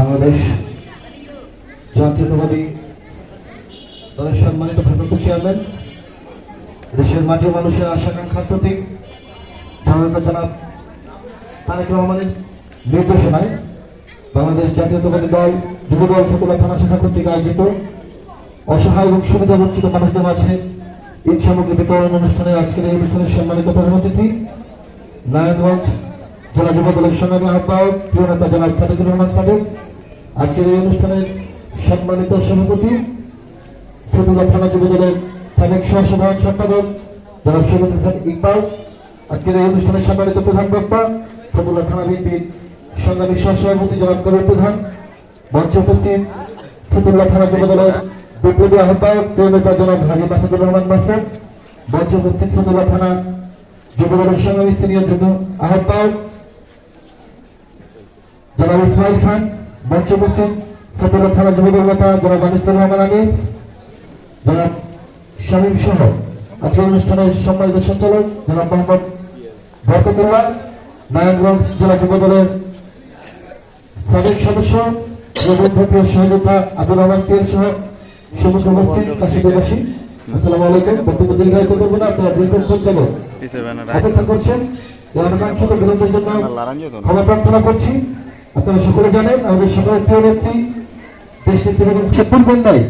বাংলাদেশ জাতীয়তাবাদী দলের সম্মানিত ভারপ্রাপ্ত চেয়ারম্যান, দেশের মাটি মানুষের আশাকাঙ্ক্ষার প্রতীক জনতা জনাব তারেক রহমানের নির্দেশনায় বাংলাদেশ জাতীয়তাবাদী দল, যুব দল ফতুল্লা থানা শাখা কর্তৃক আয়োজিত অসহায় এবং সুবিধা বঞ্চিত মানুষদের মাঝে ঈদ সামগ্রী বিতরণ অনুষ্ঠানে আজকের এই অনুষ্ঠানের সম্মানিত প্রধান অতিথি, নারায়ণগঞ্জ জেলা যুব দলের সংগ্রামী আহ্বায়ক, প্রিয় নেতা জনাব সাদেকুর রহমান সাদেক আজকের এই অনুষ্ঠানের সম্মানিত সভাপতি ফতুল্লা থানা যুব দলের সাবেক সহসাধারণ সম্পাদক জনাব সৈয়দ হাসান ইকবাল, আজকের এই অনুষ্ঠানের সম্মানিত প্রধান বক্তা ফতুল্লা থানা বিএনপির সংগ্রামী সহসভাপতি জনাব কবির প্রধান, মঞ্চে উপস্থিত ফতুল্লা থানা যুব দলের বিপ্লবী আহ্বায়ক, প্রিয় নেতা জনাব হাজি মাসুদুর রহমান মাস্টার, মঞ্চে উপস্থিত ফতুল্লা থানা যুব দলের সংগ্রামী সিনিয়র যুব আহ্বায়ক জনাব ইসমাইল খান মঞ্চে উপস্থিত ফতুল্লা থানা যুব দল নেতা জনাব আনিসুর রহমান আলী জনাব শামীম সহ আজকের অনুষ্ঠানের সম্মানিত সঞ্চালক জনাব মোহাম্মদ বরকতুল্লাহ নারায়ণগঞ্জ জেলা যুব দলের সাবেক সদস্য প্রবন্ধপ্রিয় সহযোদ্ধা আব্দুর রহমান তেল সহ সমস্ত উপস্থিত কাশিবাসী আসসালামু আলাইকুম। বক্তব্য দীর্ঘায়িত করব না আপনারা দীর্ঘক্ষণ যাব অপেক্ষা করছেন অনাকাঙ্ক্ষিত জন্য ক্ষমা প্রার্থনা করছি। আপনারা সকলে জানেন, আমাদের সকলের প্রিয় নেত্রী দেশ নেত্রী সেপুর বন্যায়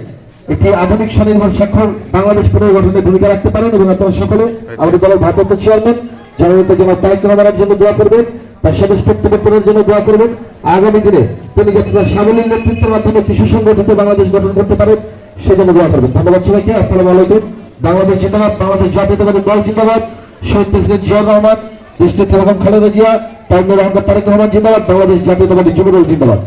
একটি আধুনিক স্বনির্ভর স্বাক্ষর বাংলাদেশ পুনর্গঠনে ভূমিকা রাখতে পারেন এবং আপনারা সকলে আমাদের দলের ভারপ্রাপ্ত চেয়ারম্যান জননেতা জনাব তারেক রহমানের জন্য দোয়া করবেন, তার স্বদেশ প্রত্যাবর্তনের জন্য দোয়া করবেন। আগামী দিনে তিনি যাতে তার সাবলীল নেতৃত্বের মাধ্যমে একটি সুসংগঠিত বাংলাদেশ গঠন করতে পারেন সেজন্য দোয়া করবেন। ধন্যবাদ সবাইকে, আসসালামু আলাইকুম। বাংলাদেশ জিন্দাবাদ, বাংলাদেশ জাতীয়তাবাদী দল জিন্দাবাদ। শহীদ প্রেসিডেন্ট জিয়া রহমান দেশটি খালেদা জিয়া তার রহমান তারেক রহমান জিন্দাবাদ বাংলাদেশ জাতীয়তাবাদী যুবদল জিন্দাবাদ।